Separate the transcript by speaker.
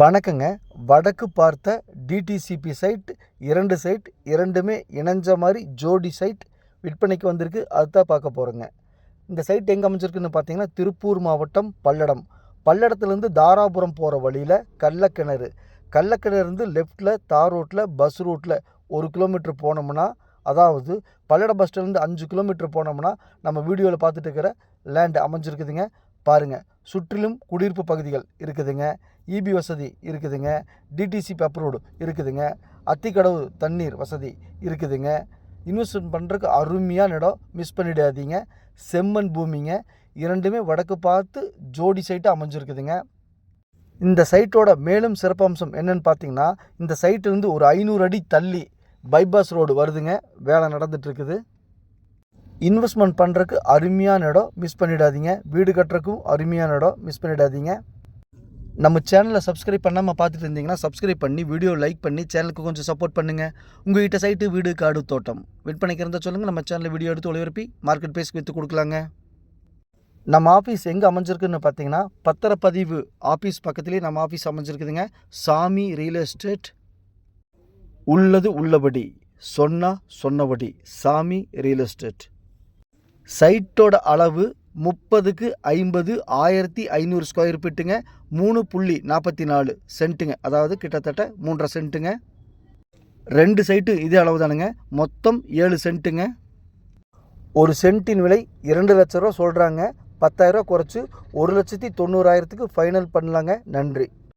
Speaker 1: வணக்கங்க. வடக்கு பார்த்த டிடிசிபி சைட் இரண்டு சைட் இரண்டுமே இணைஞ்ச மாதிரி ஜோடி சைட் விற்பனைக்கு வந்திருக்கு. அதுதான் பார்க்க போகிறோங்க இந்த சைட் எங்கே அமைஞ்சிருக்குன்னு பார்த்தீங்கன்னா திருப்பூர் மாவட்டம் பல்லடம். பல்லடத்துலேருந்து தாராபுரம் போகிற வழியில் கள்ளக்கிணறு. கள்ளக்கிணறுந்து லெஃப்ட்டில் தார் ரோட்டில் பஸ் ரூட்டில் ஒரு கிலோமீட்டர் போனோம்னா அதாவது பல்லடம் பஸ் ஸ்டாண்ட்லேருந்து அஞ்சு கிலோமீட்டர் போனோம்னா நம்ம வீடியோவில் பார்த்துட்டு இருக்கிற லேண்ட் அமைஞ்சிருக்குதுங்க. பாருங்கள் சுற்றிலும் குடியிருப்பு பகுதிகள் இருக்குதுங்க இபி வசதி இருக்குதுங்க டிடிசி பேப்பர் ரோடு இருக்குதுங்க அத்திக்கடவு தண்ணீர் வசதி இருக்குதுங்க. இன்வெஸ்ட்மெண்ட் பண்ணுறதுக்கு அருமையான இடம் மிஸ் பண்ணிடாதீங்க. செம்மண் பூமிங்க இரண்டுமே வடக்கு பார்த்து ஜோடி சைட்டு அமைஞ்சிருக்குதுங்க. இந்த சைட்டோட மேலும் சிறப்பம்சம் என்னன்னு பார்த்தீங்கன்னா இந்த சைட்டிலேருந்து ஒரு ஐநூறு அடி தள்ளி பைபாஸ் ரோடு வருதுங்க வேலை நடந்துகிட்ருக்குது இன்வெஸ்ட்மெண்ட் பண்ணுறதுக்கு அருமையான இடம் மிஸ் பண்ணிடாதீங்க. வீடு கட்டுறதுக்கும் அருமையான இடம் மிஸ் பண்ணிடாதீங்க. நம்ம சேனலை சப்ஸ்கிரைப் பண்ணாமல் பார்த்துட்டு இருந்தீங்கன்னா சப்ஸ்கிரைப் பண்ணி வீடியோ லைக் பண்ணி சேனலுக்கு கொஞ்சம் சப்போர்ட் பண்ணுங்கள் உங்கள்கிட்ட சைட்டு வீடு காடு தோட்டம். விற்பனைக்கு இருந்தால் சொல்லுங்கள் நம்ம சேனலில் வீடியோ எடுத்து ஒளிபரப்பி மார்க்கெட் பேஸ்க்கு விற்று கொடுக்கலாங்க. நம்ம ஆஃபீஸ் எங்கே அமைஞ்சிருக்குன்னு பார்த்தீங்கன்னா பத்திரப்பதிவு ஆஃபீஸ் பக்கத்துலேயே நம்ம ஆஃபீஸ் அமைஞ்சிருக்குதுங்க. சாமி ரியல் எஸ்டேட் உள்ளது உள்ளபடி. சொன்னால் சொன்னபடி. சாமி ரியல் எஸ்டேட் சைட்டோட அளவு முப்பதுக்கு ஐம்பது ஆயிரத்தி ஐநூறு ஸ்கொயர் ஃபீட்டுங்க மூணு புள்ளி நாற்பத்தி நாலு சென்ட்டுங்க. அதாவது கிட்டத்தட்ட மூன்றரை சென்ட்டுங்க. ரெண்டு சைட்டு இதே அளவு தானுங்க. மொத்தம் ஏழு சென்ட்டுங்க. ஒரு சென்ட்டின் விலை இரண்டு லட்ச ரூபா சொல்கிறாங்க பத்தாயிரரூவா குறைச்சி ஒரு லட்சத்தி தொண்ணூறாயிரத்துக்கு ஃபைனல் பண்ணலாங்க. நன்றி.